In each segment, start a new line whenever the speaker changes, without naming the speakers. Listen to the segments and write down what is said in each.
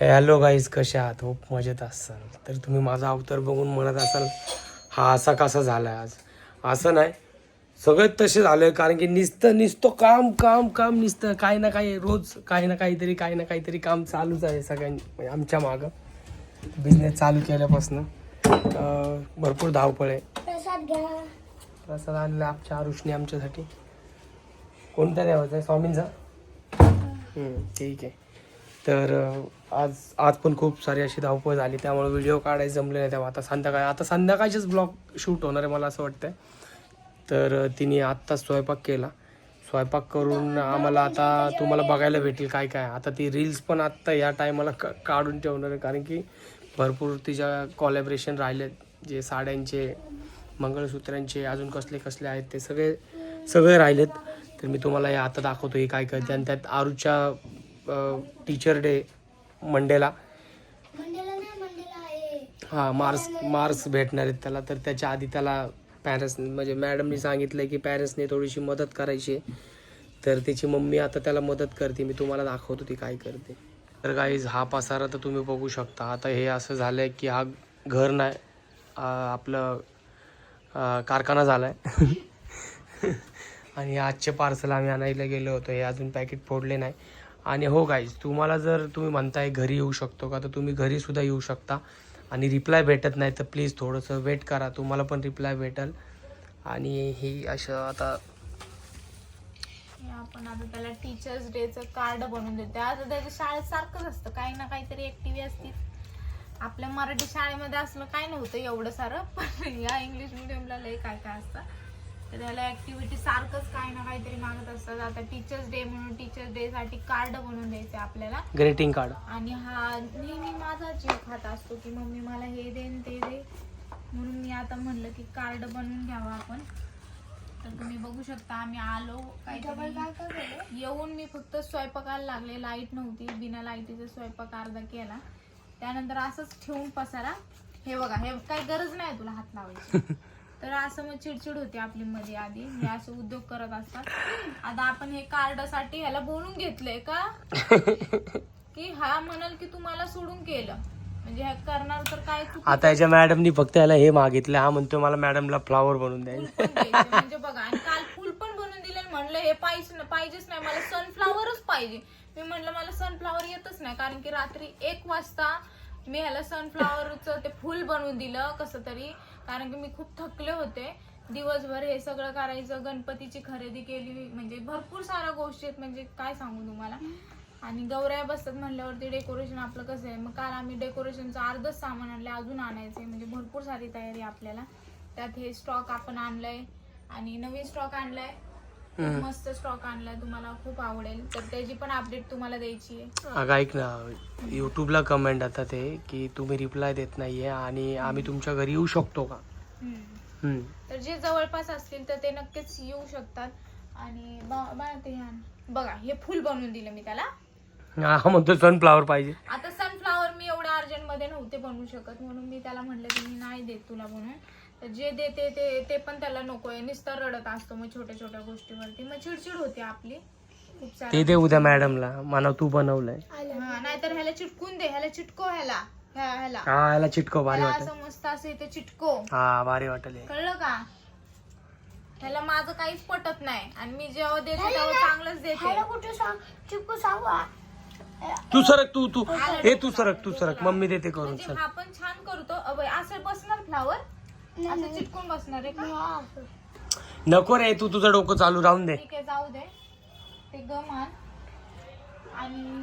Hello guys कशा आहात? खूप मजेत असाल. तर तुम्ही माझा अवतार बघून म्हणत असाल हा असा कसा झाला आज? असं नाही. सगळं तसे झालं कारण की नुसतं नुसतं काम काम काम नुसतं. काही ना काही रोज काही ना काहीतरी काही ना काहीतरी काम चालूच आहे सगळ्यांनी म्हणजे आमच्या मागं. बिझनेस चालू केल्यापासून. भरपूर धावपळ आहे.
प्रसाद
आणला आमच्या आरुषने आमच्यासाठी. कोणता द्यावाचा आहे? स्वामींचा? ठीक आहे. तर आज आज पण खूप सारी अशी धावपळ झाली त्यामुळे व्हिडिओ काढायला जमले नाही तेव्हा. आता संध्याकाळी आता संध्याकाळचेच ब्लॉग शूट होणार आहे मला असं वाटतंय. तर तिने आत्ताच स्वयंपाक केला. स्वयंपाक करून आम्हाला आता तुम्हाला बघायला भेटेल काय काय. आता ती रील्स पण आत्ता या टायमाला क काढून ठेवणार आहे कारण की भरपूर तिच्या कॉलॅबरेशन राहिले जे साड्यांचे मंगळसूत्रांचे अजून कसले कसले आहेत ते सगळे सगळे राहिलेत. तर मी तुम्हाला हे आता दाखवतो हे काय करते. आणि त्यात आरूच्या टीचर डे मंडेला. हां मार्क्स मार्क्स भेटणार आहेत त्याला. तर त्याच्या आधी त्याला पॅरेंट्स म्हणजे मॅडमनी सांगितलं की पॅरेंट्सने थोडीशी मदत करायची. तर त्याची मम्मी आता त्याला मदत करते. मी तुम्हाला दाखवतो ती काय करते. तर गाईज हा पसारा तर तुम्ही बघू शकता. आता हे असं झालं आहे की हा घर नाही आपलं कारखाना झाला आहे आणि आजचे पार्सल आम्ही आणायला गेलो होतो. हे अजून पॅकेट फोडले नाही. आणि हो गाईज तुम्हाला जर तुम्ही म्हणताय घरी येऊ शकतो का तर तुम्ही घरी सुद्धा येऊ शकता. आणि रिप्लाय भेटत नाही तर प्लीज थोडंसं वेट करा. तुम्हाला पण रिप्लाय भेटेल. आणि हे असं आता
हे आपण आता त्याला टीचर्स डेचं कार्ड बनवून देते आता त्याच्या शाळेत सारखंच असतं. काही ना काहीतरी ऍक्टिव्ही असतील आपल्या मराठी शाळेमध्ये असलं काय नव्हतं एवढं सारं. पण या इंग्लिश मिडियमला लय काय काय असतं. तर त्याला ऍक्टिव्हिटी सारखंच काही ना काहीतरी मागत असतात. आता टीचर्स डे म्हणून टीचर्स डे साठी कार्ड बनवून द्यायचे आपल्याला.
ग्रेटिंग कार्ड
आणि हा नेहमी माझा जीव खात असतो की मम्मी मला हे दे न ते दे. म्हणून मी आता म्हणलं की कार्ड बनवून घ्यावं आपण. तर तुम्ही बघू शकता आम्ही आलो काहीतरी. येऊन मी फक्त स्वयंपाकाला लागले. लाइट नव्हती. बिना लाईटीचा स्वयंपाक अर्धा केला. त्यानंतर असंच ठेवून पसारा. हे बघा हे काही गरज नाही तुला हात लावायची. तर असं मग चिडचिड होती आपली मध्ये आधी. हे असं उद्योग करत असतात आता आपण हे कार्डासाठी ह्याला बोलून घेतलंय का? की हा म्हणाल की तुम्हाला सोडून केलं. म्हणजे हे करणार तर काय चुकीचं
आता याच्या मॅडमनी फक्त याला हे मागितलं. हा म्हणतो मला मॅडमला फ्लावर बनवून द्यायला.
फुल पण द्यायचे. म्हणजे बघा आणि काल फुल पण बनवून दिले आणि म्हणलं हे पाहिजे पाहिजेच नाही. मला सनफ्लावरच पाहिजे. मी म्हणलं मला सनफ्लावर येतच नाही. कारण की रात्री एक वाजता मी ह्याला सनफ्लावरचं ते फुल बनवून दिलं कसं तरी. कारण की मी खूप थकले होते. दिवसभर हे सगळं करायचं गणपतीची खरेदी केली म्हणजे भरपूर साऱ्या गोष्टी आहेत. म्हणजे काय सांगू तुम्हाला? आणि गौऱ्या बसतात म्हणल्यावरती डेकोरेशन आपलं कसं आहे? मग काल आम्ही डेकोरेशनचं अर्धच सामान आणलं अजून आणायचंय. म्हणजे भरपूर सारी तयारी आपल्याला. त्यात हे स्टॉक आपण आणलंय. आणि नवीन स्टॉक आणलाय. खूप मस्त स्टॉक आणलाय तुम्हाला खूप आवडेल. तर त्याची पण अपडेट तुम्हाला द्यायची आहे.
अगं ऐक ना यूट्यूबला कमेंट आता ते की तुम्ही रिप्लाय देत नाहीये आणि आम्ही तुमच्या घरी येऊ शकतो का? हम्म.
तर जे जवळपास असतील तर ते नक्कीच येऊ शकतात. आणि बा- बा ते हे आण. बघा हे फुल बनवून दिलं मी त्याला.
हा म्हणतो सनफ्लावर पाहिजे.
आता सनफ्लावर मी एवढ्या अर्जंटमध्ये नव्हते बनवू शकत म्हणून मी त्याला म्हटलं की मी नाही देत तुला बनवून. जे देते ते ते पण त्याला नकोय नुसतं रडत असतो मग छोट्या छोट्या गोष्टीवरती. मग चिडचिड होते आपली. खूप
ते दे उद्या मॅडमला. मला तू बनवलंय.
हा नाहीतर ह्याला चिटकून दे. ह्याला चिटको ह्याला. ह्या ह्याला.
हा याला चिटको. भारी
ह्याला
वाटेल.
असं मस्त असं इथे चिटको.
हा भारी वाटेल हे.
कळलं का? ह्याला माझं काहीच पटत नाही. आणि मी जेव्हा देते तेव्हा चांगलंच देते.
कुठे सांग? चिकू सांगा
तू सरक तू तू. हे तू सरक तू सरक. मम्मी देते करून
म्हणजे
सर.
हा पण छान करतो. अबे, असं बसणार फ्लावर असं चिटकून बसणार आहे का?
नको रे तू तुझं डोकं चालू राहून दे.
ठीक आहे जाऊ दे. ते गमान आणि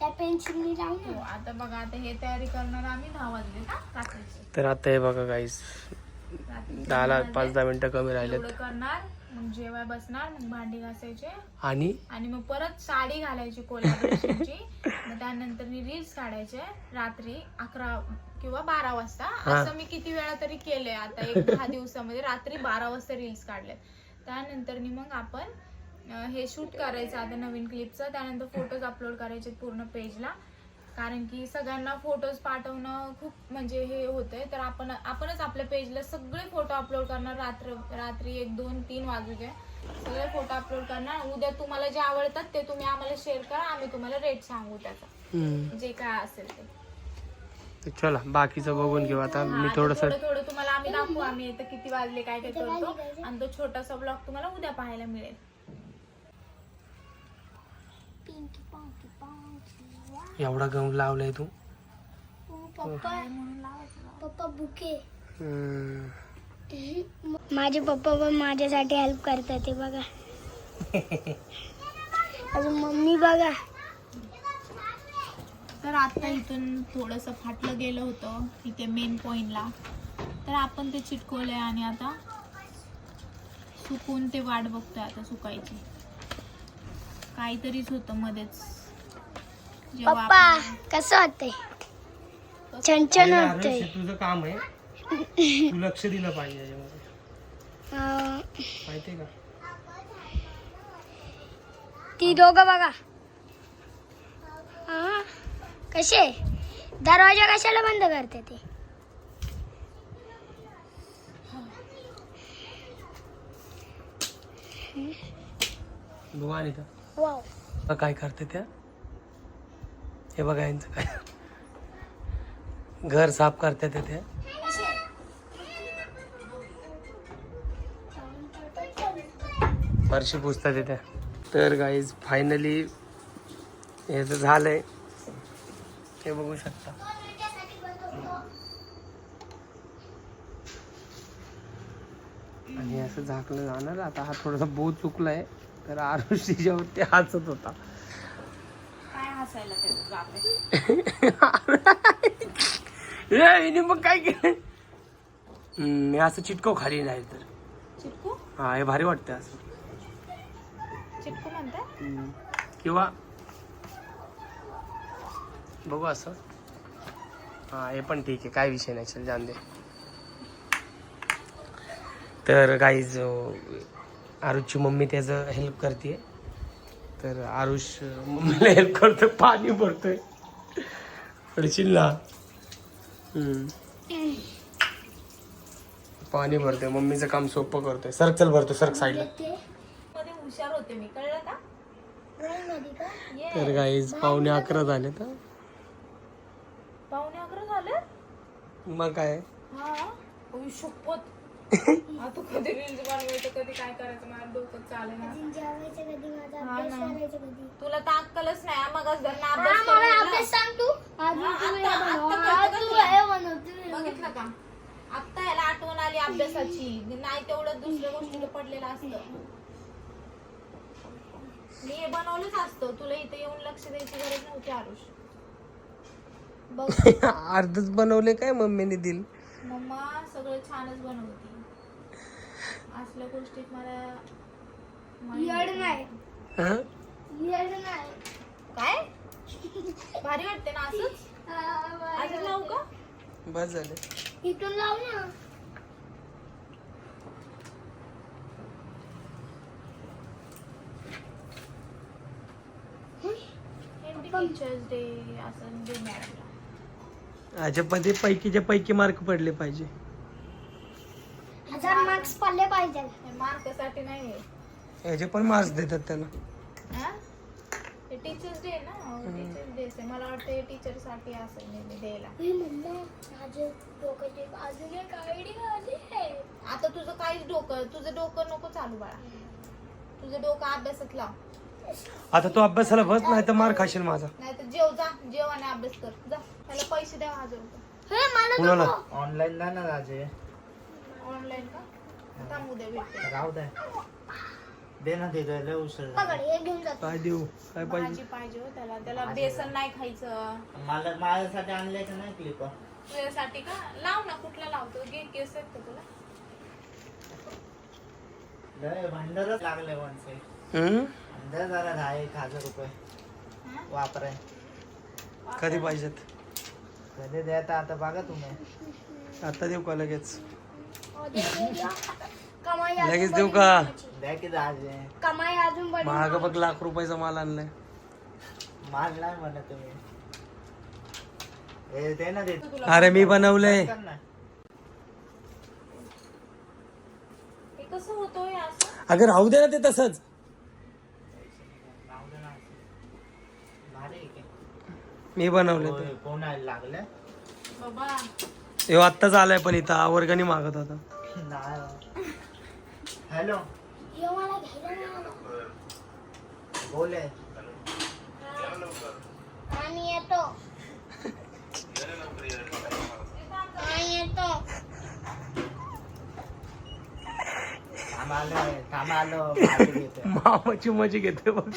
त्या पेन्सिलनी
हो आता बघा आता हे तयारी करणार आम्ही दहा वाजले का रात्रीचे.
तर आता हे बघा
रात्रीचे
दहाला
वाजले.
पाच दहा मिनिटं कमी राहिलेत.
एवढं करणार मग जेवाय बसणार मग भांडी घासायचे.
आणि?
आणि मग परत साडी घालायची कोल्हापूरची. मग त्यानंतर मी रील्स काढायचे रात्री अकरा किंवा बारा वाजता.
हा.
असं मी किती वेळा तरी केलंय आता एक दहा दिवसामध्ये. रात्री बारा वाजता रील्स काढले त्यानंतर मग आपण अं, हे शूट करायचं आता नवीन क्लिपचं त्यानंतर फोटोज अपलोड करायचे पूर्ण पेजला कारण की सगळ्यांना फोटोज पाठवणं खूप म्हणजे हे होतंय. तर आपण आपणच आपल्या पेजला सगळे फोटो अपलोड करणार रात्र रात्री एक दोन तीन वाजू द्या सगळे फोटो अपलोड करणार. उद्या तुम्हाला जे आवडतात ते तुम्ही आम्हाला शेअर करा. आम्ही तुम्हाला रेट सांगू त्याचा.
हम्म.
जे काय असेल ते.
तर चला बाकीचं बघून घेऊ. आता मी
हा,
थोडस
थोडं थोडं तुम्हाला आम्ही दाखवू. आम्ही इथं किती वाजले काय काय करतो. आणि तो छोटासा ब्लॉग तुम्हाला उद्या पाहायला मिळेल.
एवढा गम लावलाय तू.
पप्पा. पप्पा बुके. माझे पप्पा पण माझ्यासाठी हेल्प करतात ते बघा. अजून मम्मी बघा.
तर आता इथून थोडंसं फाटलं गेलं होतं इथे मेन पॉइंटला तर आपण ते चिटकवलंय आणि आता सुकून ते वाट बघतोय आता सुकायची. काहीतरीच होतं मध्येच.
पप्पा कसं वाटतंय छान छान
अरे, तुझं काम आहे. तू लक्ष दिलं पाहिजे याच्यामध्ये.
अं,
माहितीये का?
ती दोघं बघा. हा, कसे? दरवाजा कशाला बंद करते ते? वाव.
काय करते त्या. हे बघा यांचं काय. घर साफ करते ते त्या. फरशी पुसतात ते त्या. तर गाईज फायनली हे तर झालंय. हे बघू शकता. आणि असं झाकलं जाणार. आता हा थोडासा बोध चुकलाय. तर आरुषीच्यावरती हसत होता. मग काय केलं? असं चिटकव खाली नाही तर.
चिटकू?
हा हे भारी वाटतं असं.
चिटकू म्हणताय?
हम्म. किंवा बघू असं. हा हे पण ठीक आहे. काय विषय नाही. चल जाण दे. तर काहीच आरुषची मम्मी त्याचं हेल्प करते तर आरुष मम्मीला हेल्प करतोय. पाणी भरतोय. पडशील ना. पाणी भरतोय. मम्मीचं काम सोपं करतोय. सरक चल भरतो. सरक साईडला
मध्ये हुशार होते मी. कळलं का? Yes.
तर गाईज पावणे अकरा झाले तर
पावणे अकरा झालं?
मग काय?
हा? ओय शपथ. आता कधी रील्स बनवायचं कधी काय करायचं मला डोकं ना. तुला तर अक्कलच नाही हा,
तू.
हा, आता- आता करतो का? बघितलं का? आता ह्याला आठवण आली अभ्यासाची. नाही तेवढं दुसऱ्या गोष्टीला पडलेलं असतं. मी हे बनवलंच असतं. तुला इथे येऊन लक्ष द्यायची गरज नव्हती आरुष. बघ.
अर्धच बनवले काय मम्मीने दिल?
मम्मा सगळं छानच बनवती. असल्या गोष्टीत मला
येड नाही.
हं?
येड नाही.
काय? भारी वाटते ना असंच? असंच लावू का?
बस झाले.
इथून लाव ना.
टीचर्स डे असं डे
याच्यामध्ये पैकीच्या पैकी मार्क पडले पाहिजे.
हजार मार्क्स पडले पाहिजे.
मार्कसाठी नाही
याचे पण मार्क्स देतात त्याला
टीचर्स डे ना? टीचर्स डे आहे मला वाटतं हे टीचरसाठी असेल नेहमी द्यायला.
हे मम्मा माझे डोक्याचे अजून एक आयडिया आली आहे.
आता तुझं काहीच डोकं तुझं डोकं नको चालू बाळा. तुझं डोकं अभ्यासात लाव.
आता तू अभ्यासाला बस नाही तर मार खाशील माझा.
नाही तर जेव जा. जेव आणि अभ्यास कर. जा. त्याला पैसे द्या हजार रुपये
हे मला
कुणाला?
ऑनलाईन जा ना राजे.
ऑनलाईन का? थांबू द्या भेटते
राहू दे. दे ना ते लय उशीर झाला.
पकड हे घेऊन जातो
काय देऊ? काय पाहिजे?
भाजी पाहिजे हो त्याला. त्याला बेसन नाही खायचं.
मला माझ्यासाठी आणले का नाही क्लिप
तुझ्यासाठी का? लाव ना कुठला लावतो? घे केस आहेत का तुला?
लय भांडरच लागले
हम्म?
दे जरा दहा एक हजार रुपये.
हा?
वापराय.
कधी पाहिजेत?
कधी द्यायचा आता बघा तुम्ही.
आता देऊ का लगेच?
कमाई
लगेच देऊ का?
द्या की राजे
कमाई अजून बडी
महाग बघ लाख रुपयाचा माल आणलाय.
माल नाही म्हणा तुम्ही. हे दे ना दे
अरे मी बनवलंय.
कर ना.
हे कसं होतोय असं?
अगं राहू दे ना ते तसंच
राहू दे ना असं. भारी आहे की.
मी बनवलं ते.
कोण लागलं
बाबा.
हे आत्ताच आलाय पण इथं वर्गाने मागत होता.
हॅलो. बोल आहे.
आणि येतो. आणि येतो.
थांब आलो थांब आलो भाजी घेतो.
मामाची मजी घेते बघ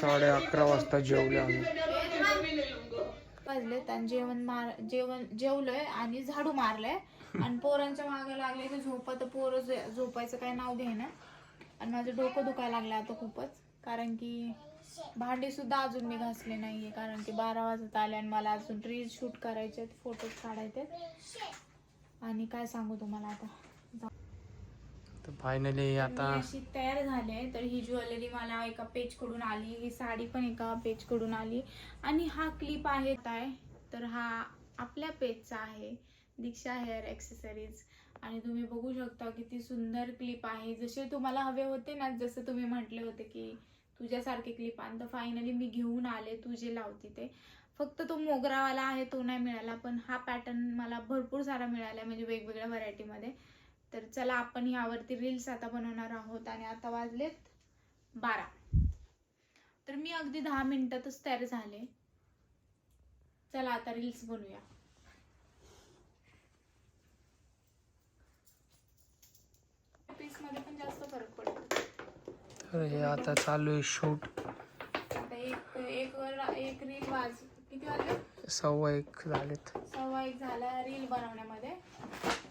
साडे अकरा वाजता जेवले आम्ही.
वाजलेत आणि जेवण मार जेवण जेवलोय आणि झाडू मारलंय. आणि पोरांच्या मागे लागले की झोपा तर पोरं जे- झोपायचं काय नाव घ्यायना आणि माझं डोकं दुखायला लागलं आता खूपच. कारण की भांडी सुद्धा अजून मी घासले नाहीये कारण की बारा वाजत आले आणि मला अजून रील शूट करायचे फोटोज काढायचे आणि काय सांगू तुम्हाला आता?
तर फायनली आता
मी अशी तयार झाले तर ही ज्वेलरी मला एका पेजकडून आली ही साडी पण एका पेजकडून आली. आणि हा क्लिप आहे काय तर हा आपल्या पेजचा आहे. दीक्षा हेअर एक्सेसरीज आणि तुम्ही बघू शकता किती सुंदर क्लिप आहे. जसे तुम्हाला हवे होते ना जसं तुम्ही म्हटले होते की तुझ्यासारखे क्लिप आण. तर फायनली मी घेऊन आले तू जे लावते ते. फक्त तो मोगरावाला आहे तो नाही मिळाला. पण हा पॅटर्न मला भरपूर सारा मिळाला म्हणजे वेगवेगळ्या व्हरायटीमध्ये तर चला आपण यावरती रील्स आता बनवणार आहोत आणि आता वाजलेत बारा. तर मी अगदी दहा मिनिटातच तयार झाले. चला आता रील्स बनवूया. पीसमध्ये पण जास्त फरक पडतो.
हे आता चालू आहे शूट
आता एक एक वर एक रील वाज किती वाजले?
सव्वा एक झालेत.
सव्वा एक झाला रील बनवण्यामध्ये.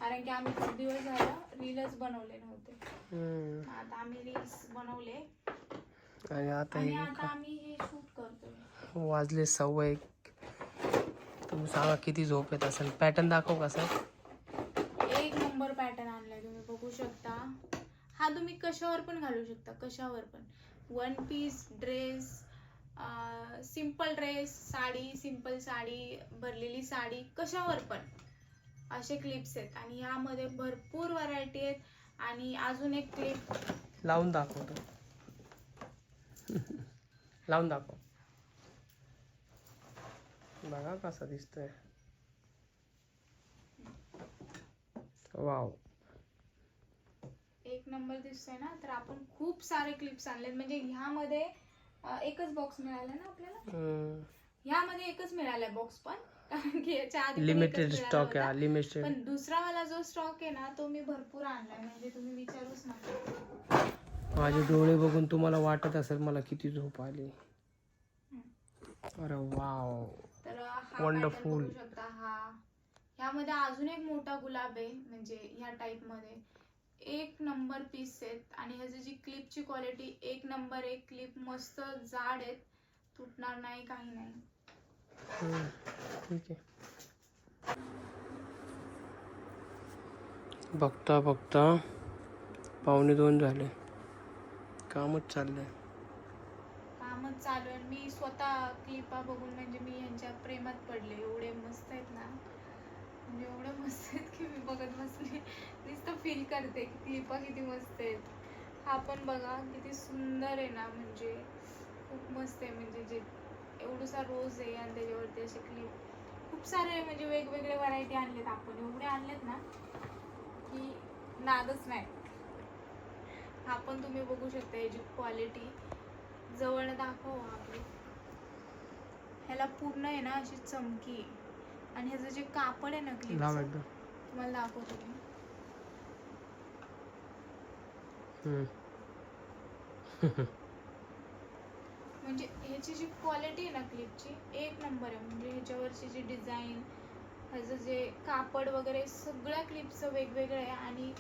कारण की आम्ही खूप दिवस झाला रीलच बनवले नव्हते.
हम्म.
आता आम्ही रील्स बनवले.
आणि आता
आणि
हे
आता आम्ही हे शूट करतोय.
वाजले सव्वा एक. तुम्ही सांगा किती झोप येत असेल? पॅटर्न दाखव कसा
एक नंबर पॅटर्न आणलाय तुम्ही बघू शकता. हा तुम्ही कशावर पण घालू शकता कशावर पण. One piece dress simple dress sari simple sari भरलेली साडी कशावर पण. असे क्लिप्स आहेत. आणि ह्यामध्ये भरपूर व्हरायटी आहेत. आणि अजून एक क्लिप
लावून दाखवतो लावून दाखव. बघा कसा दिसतोय. वाव
एक नंबर दिसतोय ना? तर आपण खूप सारे क्लिप्स आणलेत. म्हणजे ह्यामध्ये एकच बॉक्स मिळाला ना आपल्याला? ह्यामध्ये एकच मिळालाय बॉक्स पण कारण की याच्या आधी
लिमिटेड स्टॉक. आहे लिमिटेड
पण दुसरा वाला जो स्टॉक आहे ना तो मी भरपूर आणलाय म्हणजे तुम्ही विचारूच नका.
माझे डोळे बघून तुम्हाला वाटत असेल मला किती झोप आली. अरे वाव.
तर हा शकता हा. ह्यामध्ये अजून एक मोठा गुलाब आहे म्हणजे ह्या टाइपमध्ये. एक नंबर पीस आहेत आणि ह्याची जी क्लिपची क्वालिटी एक नंबर एक क्लिप मस्त जाड आहेत. तुटणार नाही काही नाही.
ठीक आहे. बघता बघता. पावणे दोन झाले. कामच चाललंय.
कामच चालू आहे. मी स्वतः क्लिपा बघून म्हणजे मी यांच्या प्रेमात पडले. एवढे मस्त आहेत ना. म्हणजे एवढे मस्त आहेत की मी बघत बसले. नुसतं फील करते की क्लिपा किती मस्त आहेत. हा पण बघा किती सुंदर आहे ना म्हणजे. खूप मस्त आहे म्हणजे जे एवढूसा रोज आहे आणि त्याच्यावरती असे क्लिप खूप सारे म्हणजे वेगवेगळे व्हरायटी आणलेत आपण. एवढे आणलेत ना की नादच नाही. हा पण तुम्ही बघू शकता याची क्वालिटी जवळ दाखव आपली. ह्याला पूर्ण आहे ना अशी चमकी. आणि ह्याचं जे कापड आहे ना
एकदा.
तुम्हाला दाखवतो मी. म्हणजे ह्याची जी क्वालिटी आहे ना क्लिपची एक नंबर आहे. म्हणजे ह्याच्यावरची जी डिझाईन ह्याचं जे कापड वगैरे सगळ्या क्लिपचं वेगवेगळं आहे आणि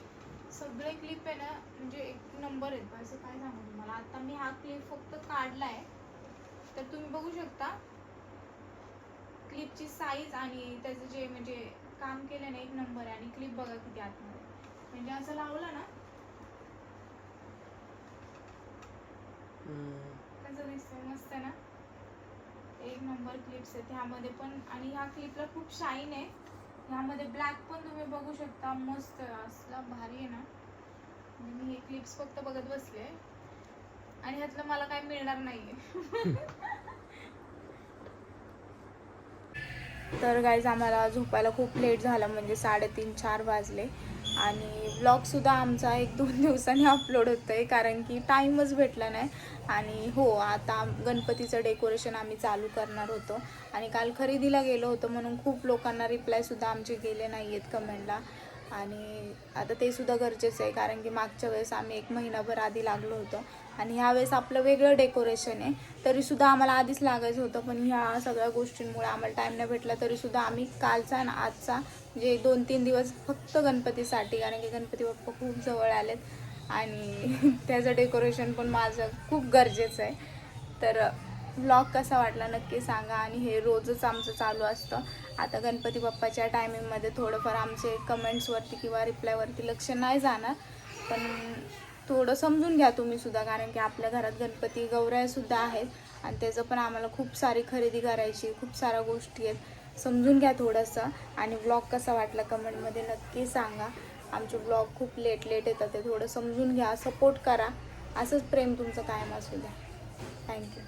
सगळे क्लिप आहे ना म्हणजे एक नंबर आहेत. असं काय सांगू तुम्हाला? आता मी हा क्लिप फक्त काढला आहे तर तुम्ही बघू शकता क्लिपची साईज आणि त्याचं जे म्हणजे काम केलं ना एक नंबर आहे आणि क्लिप बघा किती आतमध्ये म्हणजे असं लावलं ना
हम्म.
कसं दिसतंय मस्त आहे ना एक नंबर क्लिप्स आहेत. ह्यामध्ये पण आणि ह्या क्लिपला खूप शाईन आहे. ह्यामध्ये ब्लॅक पण तुम्ही बघू शकता. मस्त असला भारी आहे ना. मी हे क्लिप्स फक्त बघत बसले. आणि ह्यातलं मला काय मिळणार नाहीये. तर गाईज आम्हाला झोपायला खूप लेट झालं. म्हणजे साडेतीन चार वाजले. आणि ब्लॉगसुद्धा आमचा एक दोन दिवसांनी अपलोड होतं आहे कारण की टाईमच भेटला नाही. आणि हो आता गणपतीचं डेकोरेशन आम्ही चालू करणार होतो. आणि काल खरेदीला गेलो होतो म्हणून खूप लोकांना रिप्लायसुद्धा आमचे गेले नाही आहेत कमेंटला आणि आता ते सुद्धा गरजेचं आहे कारण की मागच्या वेळेस आम्ही एक महिनाभर आधी लागलो होतो. आणि ह्यावेळेस आपलं वेगळं डेकोरेशन आहे. तरीसुद्धा आम्हाला आधीच लागायचं होतं पण ह्या सगळ्या गोष्टींमुळे आम्हाला टाईम नाही भेटला. तरीसुद्धा आम्ही कालचा आणि आजचा म्हणजे दोन तीन दिवस फक्त गणपतीसाठी कारण की गणपती बाप्पा खूप जवळ आलेत आणि त्याचं डेकोरेशन पण माझं खूप गरजेचं आहे. तर ब्लॉग कसा वाटला नक्की सांगा आणि हे रोजच आमचं चालू असतं. आता गणपती बाप्पाच्या टायमिंगमध्ये थोडंफार आमचे कमेंट्सवरती किंवा रिप्लायवरती लक्ष नाही जाणार. पण थोडं समजून घ्या तुम्ही सुद्धा कारण की आपल्या घरात गणपती गौरायसुद्धा आहेत. आणि त्याचं पण आम्हाला खूप सारी खरेदी करायची खूप साऱ्या गोष्टी आहेत. समजून घ्या थोडंसं. आणि ब्लॉग कसा वाटला कमेंटमध्ये नक्की सांगा. आमचे ब्लॉग खूप लेट लेट येतात ते थोडं समजून घ्या. सपोर्ट करा. असंच प्रेम तुमचं कायम असू द्या. थँक्यू